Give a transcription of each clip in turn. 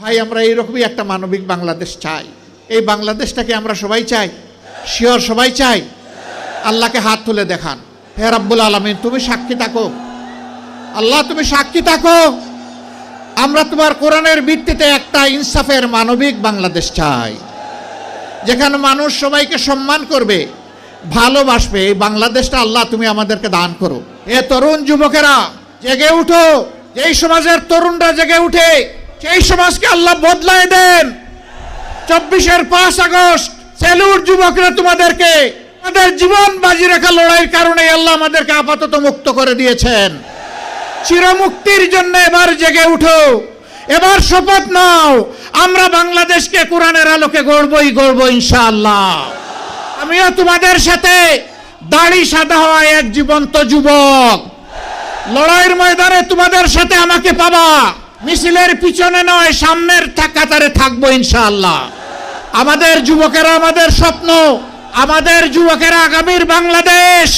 ভাই, আমরা এইরকমই একটা মানবিক বাংলাদেশ চাই। এই বাংলাদেশটাকে আমরা সবাই চাই। শিওর সবাই চাই। আল্লাহকে হাত তুলে দেখান। হে রাব্বুল আলমিন, তুমি সাক্ষী থাকো। আল্লাহ, তুমি সাক্ষী থাকো। আমরা তোমার কোরআনের ভিত্তিতে একটা ইনসাফের মানবিক বাংলাদেশ চাই। যেখানে মানুষ সবাইকে সম্মান করবে, ভালোবাসবে। এই বাংলাদেশটা আল্লাহ, তুমি আমাদেরকে দান করো। এ তরুণ যুবকেরা, জেগে উঠো। এই সমাজের তরুণরা জেগে উঠে সেই সমাজকে আল্লাহ বদলায় দেন। চব্বিশের পাঁচ আগস্ট সেলুট যুবকরা তোমাদেরকে আমাদের জীবন বাজি রাখা লড়াইয়ের কারণে আল্লাহ আমাদেরকে আপাতত মুক্ত করে দিয়েছেন। চিরমুক্তির জন্য এবার জেগে উঠো। এবার শপথ নাও। আমরা বাংলাদেশকে কোরআনের আলোকে গড়বই, গড়বো ইনশাআল্লাহ। আমিও তোমাদের সাথে দাড়ি সাদা হওয়া এক জীবন্ত যুবক। লড়াইয়ের ময়দানে তোমাদের সাথে আমাকে পাবা। মিছিলের পিছনে নয়, সামনের কাতারে থাকব ইনশাআল্লাহ। আমাদের যুবকেরা আমাদের স্বপ্ন, আমাদের যুবকেরা আগামীর বাংলাদেশ।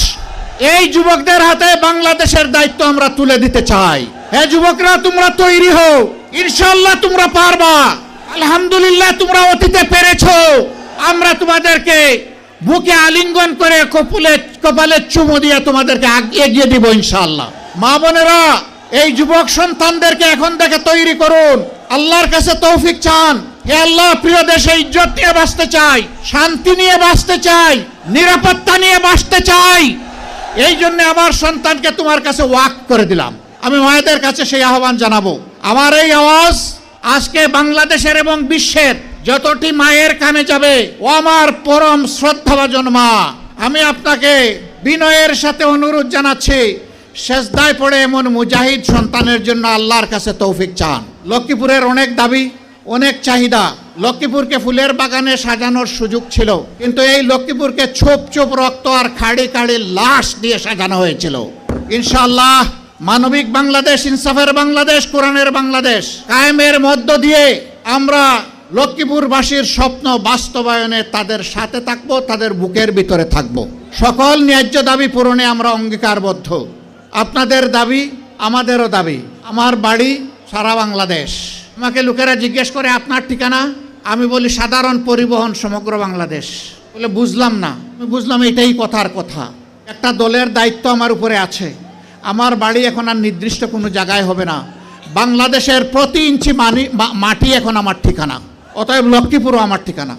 এই যুবকদের হাতে বাংলাদেশের দায়িত্ব আমরা তুলে দিতে চাই। হ্যাঁ যুবকরা, তোমরা তৈরি হও। ইনশাআল্লাহ তোমরা পারবা। আলহামদুলিল্লাহ তোমরা অতীতে পেরেছ। আমরা তোমাদেরকে বুকে আলিঙ্গন করে কপুলে, কপালে চুমু দিয়ে তোমাদেরকে এগিয়ে দিব ইনশাআল্লাহ। মা বোনেরা এই যুবক সন্তানদেরকে এখন থেকে তৈরি করুন। আল্লাহর কাছে তৌফিক চান। হে আল্লাহ, প্রিয় দেশে ইজ্জত নিয়ে বাঁচতে চাই, শান্তি নিয়ে বাঁচতে চাই, নিরাপত্তা নিয়ে বাঁচতে চাই। এই জন্য আমার সন্তানকে তোমার কাছে ওয়াক করে দিলাম। আমি মায়েদের কাছে সেই আহ্বান জানাব। আমার এই আওয়াজ আজকে বাংলাদেশের এবং বিশ্বের যতটি মায়ের কানে যাবে, ও আমার পরম শ্রদ্ধাভাজন মা। আমি আপনাকে বিনয়ের সাথে অনুরোধ জানাচ্ছি শেষদায় পড়ে এমন মুজাহিদ সন্তানের জন্য আল্লাহর কাছে তৌফিক চান। লক্ষ্মীপুরের অনেক দাবি, অনেক চাহিদা। লক্ষ্মীপুরকে ফুলের বাগানে সাজানোর সুযোগ ছিল, কিন্তু এই লক্ষ্মীপুরকে ছোপ ছোপ রক্ত আর খাড়ি খাড়ি লাশ দিয়ে সাজানো হয়েছিল। ইনশাআল্লাহ, মানবিক বাংলাদেশ, ইনসাফের বাংলাদেশ, কোরআনের বাংলাদেশ কায়েমের মধ্য দিয়ে আমরা লক্ষ্মীপুরবাসীর স্বপ্ন বাস্তবায়নে তাদের সাথে থাকব, তাদের বুকের ভিতরে থাকব। সকল ন্যায্য দাবি পূরণে আমরা অঙ্গীকারবদ্ধ। আপনাদের দাবি, আমাদেরও দাবি। আমার বাড়ি সারা বাংলাদেশ। আমাকে লোকেরা জিজ্ঞেস করে, আপনার ঠিকানা? আমি বলি, সাধারণ পরিবহন সমগ্র বাংলাদেশ। বলে, বুঝলাম না। আমি বুঝলাম, এটাই কথার কথা। একটা দলের দায়িত্ব আমার উপরে আছে। আমার বাড়ি এখন আর নির্দিষ্ট কোনো জায়গায় হবে না। বাংলাদেশের প্রতি ইঞ্চি মানি মাটি এখন আমার ঠিকানা। অতএব লক্ষ্মীপুরও আমার ঠিকানা।